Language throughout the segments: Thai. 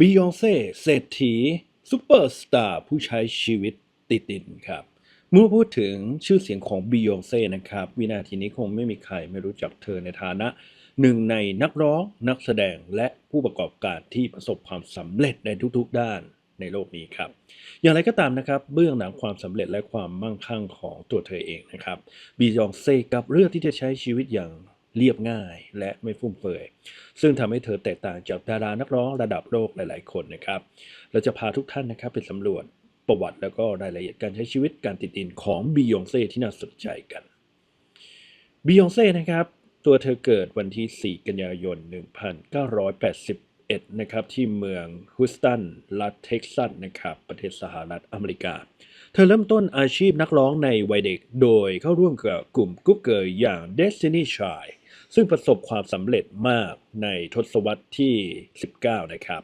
บิยองเซ่เศรษฐีซูเปอร์สตาร์ผู้ใช้ชีวิตติดดินครับ เมื่อพูดถึงชื่อเสียงของบิยองเซ่นะครับ วินาทีนี้คงไม่มีใครไม่รู้จักเธอในฐานะหนึ่งในนักร้องนักแสดงและผู้ประกอบการที่ประสบความสำเร็จในทุกๆด้านในโลกนี้ครับ อย่างไรก็ตามนะครับ เบื้องหลังความสำเร็จและความมั่งคั่งของตัวเธอเองนะครับบิยองเซ่กับเลือกที่จะใช้ชีวิตอย่าง เรียบง่ายและไม่ฟุ่มเฟือย ซึ่งทำให้เธอแตกต่างจากดารานักร้องระดับโลกหลาย ๆ คนนะครับ เราจะพาทุกท่านนะครับไปสำรวจประวัติแล้วก็รายละเอียดการใช้ชีวิตการติดดินของบียองเซ่ที่น่าสนใจกันบียองเซ่นะครับตัวเธอเกิดวันที่ 4 กันยายน 1981 นะครับ ที่เมืองฮุสตัน รัฐเท็กซัส นะครับ ประเทศสหรัฐอเมริกา เธอเริ่มต้นอาชีพนักร้องในวัยเด็ก โดยเข้าร่วมกับกลุ่มกรุ๊ปเกิร์ลอย่าง Destiny Child ซึ่งประสบความสำเร็จมากในทศวรรษที่ 19 นะครับ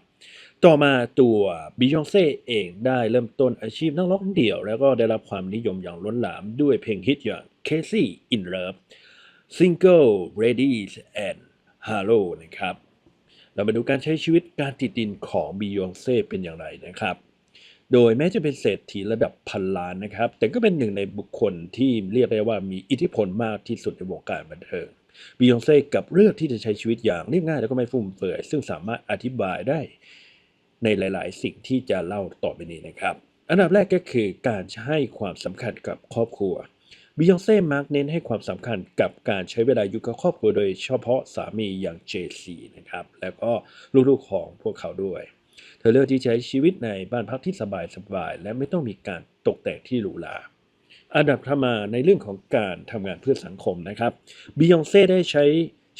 ต่อมาตัวบิยองเซ่เองได้เริ่มต้นอาชีพนักร้องเดี่ยว แล้วก็ได้รับความนิยมอย่างล้นหลามด้วยเพลงฮิตอย่าง Casey in Love Single Ladies and Hello นะครับ เรามาดูการใช้ชีวิตการติดดินของบิยองเซ่เป็นอย่างไรนะครับโดยแม้จะเป็นเศรษฐีระดับพันล้านนะครับ แต่ก็เป็นหนึ่งในบุคคลที่เรียกได้ว่ามีอิทธิพลมากที่สุดในวงการบันเทิง บิยองเซ่กับเลือกที่จะใช้ชีวิตอย่างเรียบง่ายแล้วก็ไม่ฟุ่มเฟือยซึ่งสามารถอธิบายได้ในหลาย ๆ สิ่งที่จะเล่าต่อไปนี้นะครับ อันดับแรกก็คือการให้ความสำคัญกับครอบครัวบิยองเซ่มักเน้นให้ความสำคัญกับการใช้เวลาอยู่กับครอบครัวโดยเฉพาะสามีอย่างเจซีนะครับ แล้วก็ลูก ๆ ของพวกเขาด้วย เธอเลือกที่จะใช้ชีวิตในบ้านพักที่สบาย ๆ และไม่ต้องมีการตกแต่งที่หรูหรา อันดับถัดมาในเรื่องของการทำงานเพื่อสังคมนะครับบิยองเซ่ได้ใช้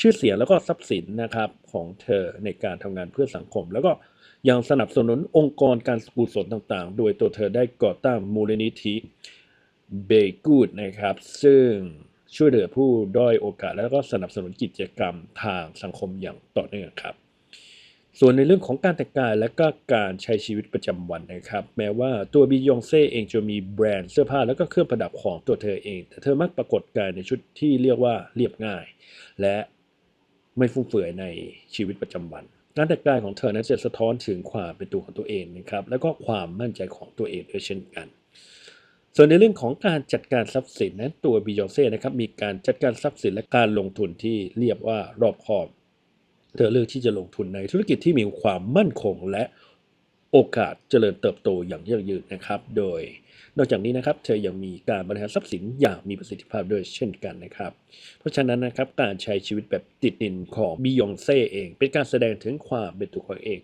ชื่อเสียงแล้วก็ทรัพย์สินนะครับของเธอในการทำงานเพื่อสังคม แล้วก็ยังสนับสนุนองค์กรการกุศลต่างๆ โดยตัวเธอได้ก่อตั้งมูลนิธิเบกูดนะครับ ซึ่งช่วยเหลือผู้ด้อยโอกาส แล้วก็สนับสนุนกิจกรรมทางสังคมอย่างต่อเนื่องครับ ส่วนในเรื่องของการแต่งกายและก็การใช้ชีวิตประจำวันนะครับ แม้ว่าตัวบิยองเซ่เองจะมีแบรนด์เสื้อผ้าแล้วก็เครื่องประดับของตัวเธอเอง แต่เธอมักปรากฏกายในชุดที่เรียกว่าเรียบง่าย และไม่ฟุ่มเฟือยในชีวิตประจำวันการแต่งกายของเธอนั้นจะสะท้อนถึงความเป็นตัวของตัวเองนะครับ แล้วก็ความมั่นใจของตัวเองด้วยเช่นกัน ส่วนในเรื่องของการจัดการทรัพย์สินนั้นตัวบิยองเซ่นะครับมีการจัดการทรัพย์สินและการลงทุนที่เรียกว่ารอบคอบ เธอเลือกที่จะลงทุนในธุรกิจที่มีความมั่นคงและโอกาสเจริญเติบโตอย่างยั่งยืนนะครับ โดยนอกจากนี้นะครับ เธอยังมีการบริหารทรัพย์สินอย่างมีประสิทธิภาพด้วยเช่นกันนะครับ เพราะฉะนั้นนะครับการใช้ชีวิตแบบติดดินของบิยองเซ่เอง เป็นการแสดงถึงความเป็นตัวของเอง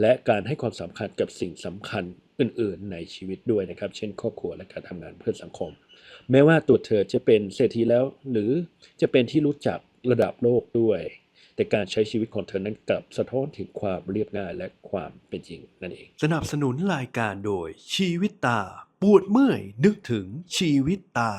และการให้ความสำคัญกับสิ่งสำคัญอื่น ๆ ในชีวิตด้วยนะครับ เช่น ครอบครัวและการทำงานเพื่อสังคม แม้ว่าตัวเธอจะเป็นเศรษฐีแล้ว หรือจะเป็นที่รู้จักระดับโลกด้วย แต่การใช้ชีวิตของเธอนั้นกลับสะท้อนถึงความเรียบง่ายและความเป็นจริงนั่นเอง สนับสนุนรายการโดยชีวิตตา ปวดเมื่อยนึกถึงชีวิตตา